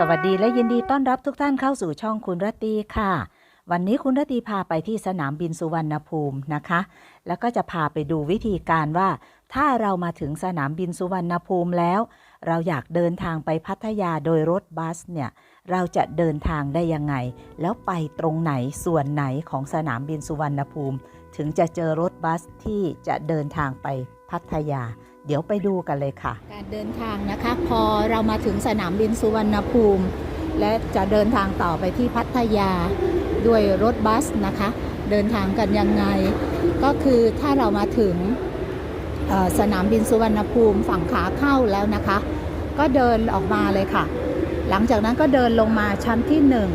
สวัสดีและยินดีต้อนรับทุกท่านเข้าสู่ช่องคุณรตีค่ะ วันนี้คุณรตีพาไปที่สนามบินสุวรรณภูมินะคะ แล้วก็จะพาไปดูวิธีการว่า ถ้าเรามาถึงสนามบินสุวรรณภูมิแล้ว เราอยากเดินทางไปพัทยาโดยรถบัสเนี่ยเราจะเดินทางได้ยังไง แล้วไปตรงไหนส่วนไหนของสนามบินสุวรรณภูมิ ถึงจะเจอรถบัสที่จะเดินทางไปพัทยา เดี๋ยวไปดูกันเลยค่ะ การเดินทางนะคะ พอเรามาถึงสนามบินสุวรรณภูมิ และจะเดินทางต่อไปที่พัทยาด้วยรถบัสนะคะ เดินทางกันยังไง ก็คือถ้าเรามาถึง สนามบินสุวรรณภูมิฝั่งขาเข้าแล้วนะคะ ก็เดินออกมาเลยค่ะ หลังจากนั้นก็เดินลงมาชั้นที่1นง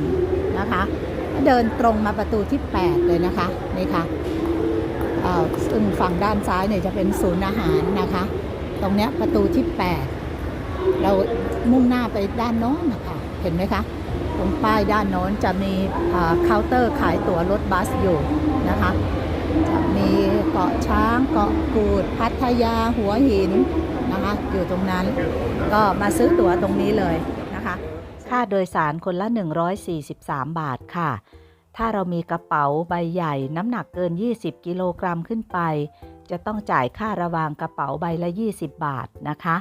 นะคะเดินตรงมาประตูที่ 8 เลยนะคะนี่ค่ะเอ่อซึ่งฝั่งด้านซ้ายเนี่ยจะเป็นศูนย์อาหารนะคะ ตรงเนี้ยประตูที่ 8 เรามุ่งหน้าไปด้านโน้นนะคะเห็นไหมคะตรงป้ายด้านโน้นจะมีเคาน์เตอร์ขายตั๋วรถบัสอยู่นะคะ มีเกาะช้างเกาะกูด พัทยาหัวหินนะคะอยู่ตรงนั้นก็มาซื้อตั๋วตรงนี้เลยนะคะ ค่าโดยสารคนละ 143 บาทค่ะ ถ้าเรามีกระเป๋าใบใหญ่น้ำหนักเกิน 20 กิโลกรัมขึ้นไป จะต้องจ่ายค่าระวางกระเป๋าใบละ 20 บาทนะคะ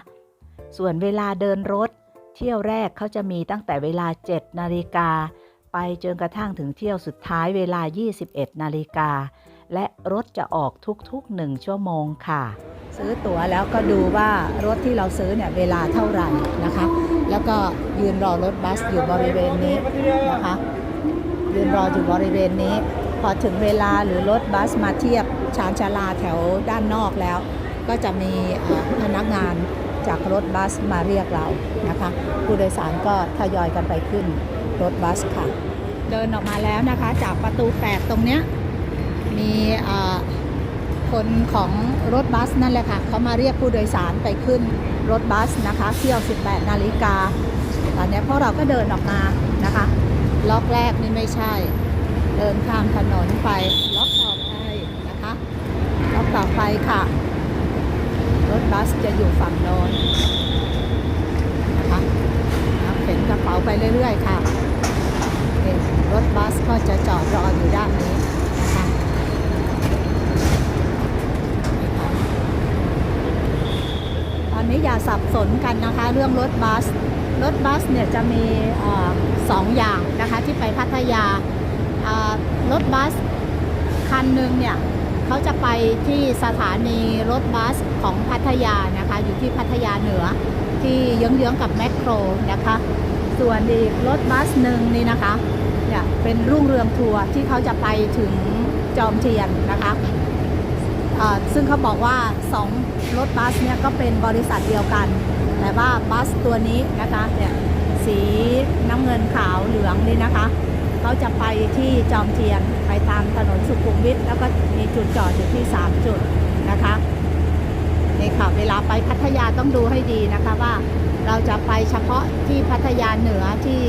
ส่วนเวลาเดินรถ เที่ยวแรกเขาจะมีตั้งแต่เวลา 7 นาฬิกาไปจนกระทั่งถึงเที่ยวสุดท้ายเวลา 21 นาฬิกา และรถจะออกทุกๆ1ชั่วโมงค่ะ ซื้อตั๋วแล้วก็ดูว่ารถที่เราซื้อเนี่ยเวลาเท่าไหร่นะคะ แล้วก็ยืนรอรถบัสอยู่บริเวณนี้นะคะ ยืนรออยู่บริเวณนี้ พอถึงเวลาหรือรถบัสมาเทียบชานชาลาแถวด้านนอกแล้ว ก็จะมีเอ่อพนักงานจากรถบัสมาเรียกเรานะคะ ผู้โดยสารก็ทยอยกันไปขึ้นรถบัสค่ะ เดินออกมาแล้วนะคะ จากประตู 8 ตรงเนี้ยมีเอ่อ คนของรถบัสนั่นแหละค่ะเขามาเรียกผู้โดยสารไปขึ้นรถบัสนะคะเที่ยว 18 นาฬิกา ตอนนี้พวกเราก็เดินออกมานะคะ ล็อกแรกนี่ไม่ใช่ เดินข้ามถนนไป ล็อกต่อไปนะคะ ล็อกต่อไปค่ะ รถบัสจะอยู่ฝั่งโน้นนะคะเอาเข็นกระเป๋าไปเรื่อยๆค่ะนี่รถบัสก็จะจอดรออยู่ด้านนี้นะคะ ตอนนี้อย่าสับส นะคะ เรื่องรถบัส รถบัสเนี่ยจะมีอสองอย่างนะคะที่ไปพัทยารถบัสคันหนึ่งเนี่ยเขาจะไปที่สถานีรถบัสของพัทยานะคะ อยู่ที่พัทยาเหนือที่เยื้องๆกับแมคโครนะคะ ส่วนอีกรถบัสหนึ่งนี่นะคะเนี่ยเป็นรุ่งเรืองทัวร์ที่เขาจะไปถึงจอมเทียนนะคะซึ่งเขาบอกว่า 2 รถบัสเนี่ยก็เป็นบริษัทเดียวกัน แต่ว่าบัสตัวนี้นะคะเนี่ยสีน้ำเงินขาวเหลืองนี่นะคะเขาจะไปที่จอมเทียนไปตามถนนสุขุมวิทแล้วก็มีจุดจอดอยู่ที่ 3 จุดนะคะนี่ค่ะเวลาไปพัทยาต้องดูให้ดีนะคะว่าเราจะไปเฉพาะที่พัทยาเหนือที่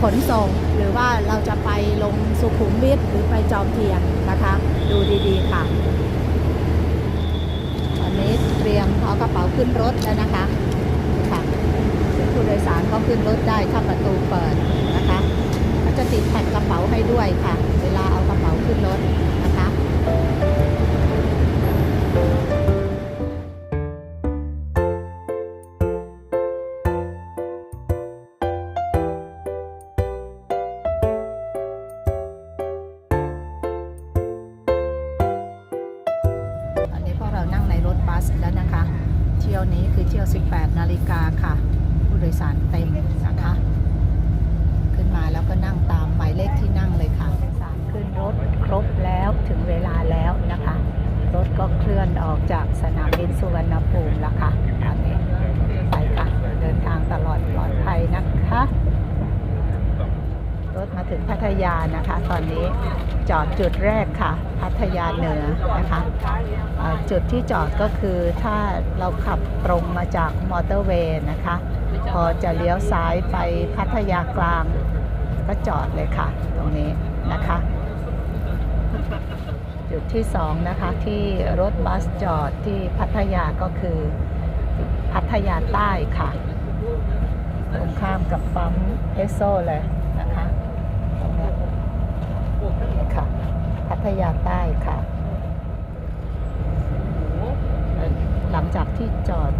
ขนส่ง หรือว่าเราจะไปลงสุขุมวิทหรือไปจอมเทียนนะคะ ดูดีๆค่ะ ตอนนี้เตรียมเอากระเป๋า ขึ้นรถแล้วนะคะค่ะผู้โดยสารก็ขึ้นรถได้ถ้าประตูเปิดนะคะก็จะติดแผ่นกระเป๋าให้ด้วยค่ะ เวลาเอากระเป๋าขึ้นรถนะคะตอนนี้พวกเรานั่งในรถบัสแล้วนะคะ ที่ยวนี้คือเที่ยว 18 นาฬิกาค่ะ ผู้โดยสารเต็มนะคะ ขึ้นมาแล้วก็นั่งตามหมายเลขที่นั่งเลยค่ะผู้โดยสารขึ้นรถครบแล้วถึงเวลาแล้วนะคะ รถก็เคลื่อนออกจากสนามบินสุวรรณภูมิแล้วค่ะตอนนี้ไปค่ะเดินทางตลอดปลอดภัยนะคะ รถมาถึงพัทยานะคะ ตอนนี้ จอดจุดแรกค่ะ พัทยาเหนือนะคะจุดที่จอดก็คือถ้าเราขับตรงมาจากมอเตอร์เวย์นะคะ พอจะเลี้ยวซ้ายไปพัทยากลาง ก็จอดเลยค่ะ ตรงนี้นะคะ จุดที่สองนะคะที่รถบัสจอดที่พัทยาก็คือพัทยาใต้ค่ะ ตรงข้ามกับปั๊มเอสโซเลยนะคะตรงนี้ ค่ะ พัทยาใต้ค่ะเอ่อหลังจากที่จอด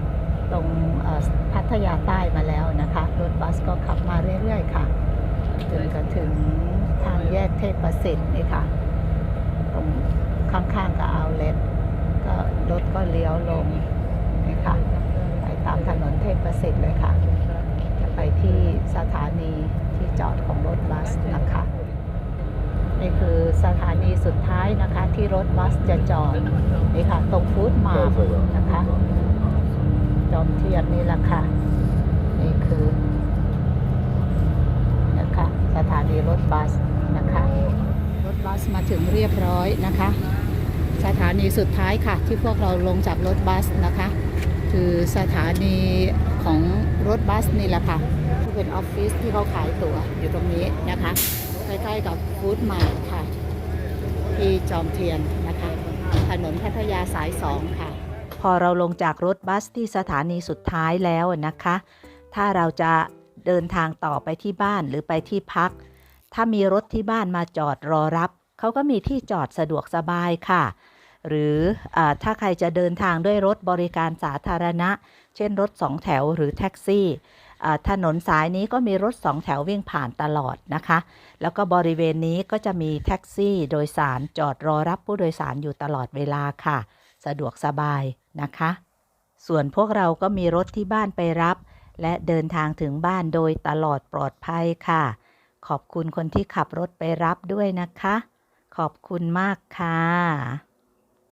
ตรงเอ่อพัทยาใต้มาแล้วนะคะ รถบัสก็ขับมาเรื่อยๆค่ะ จนกระถึงทางแยกเทพประสิทธิ์นี่ค่ะ ตรงข้างๆกับเอาเลทก็รถก็เลี้ยวลงนี่ค่ะ ไปตามถนนเทพประสิทธิ์เลยค่ะ จะไปที่สถานีที่จอดของรถบัสนะคะ นี่คือสถานีสุดท้ายนะคะ ที่รถบัสจะจอดนี่ค่ะ ตรงฟูดมาร์นะคะจอมเทียนนี่แหละค่ะ นี่คือนะคะสถานีรถบัสนะคะ รถบัสมาถึงเรียบร้อยนะคะ สถานีสุดท้ายค่ะ ที่พวกเราลงจากรถบัสนะคะ คือสถานีของรถบัสนี่แหละค่ะที่เป็นออฟฟิศที่เขาขายตั๋วอยู่ตรงนี้นะคะ ใกล้ๆกับฟู้ดมาร์ทค่ะ ที่จอมเทียนนะคะ ถนนพัทยาสายสองค่ะ พอเราลงจากรถบัสที่สถานีสุดท้ายแล้วนะคะ ถ้าเราจะเดินทางต่อไปที่บ้านหรือไปที่พัก ถ้ามีรถที่บ้านมาจอดรอรับ เขาก็มีที่จอดสะดวกสบายค่ะ หรืออถ้าใครจะเดินทางด้วยรถบริการสาธารณะ เช่นรถสองแถวหรือแท็กซี่ ถนนสายนี้ก็มีรถสองแถววิ่งผ่านตลอดนะคะ แล้วก็บริเวณนี้ก็จะมีแท็กซี่โดยสารจอดรอรับผู้โดยสารอยู่ตลอดเวลาค่ะ สะดวกสบายนะคะ ส่วนพวกเราก็มีรถที่บ้านไปรับ และเดินทางถึงบ้านโดยตลอดปลอดภัยค่ะ ขอบคุณคนที่ขับรถไปรับด้วยนะคะ ขอบคุณมากค่ะ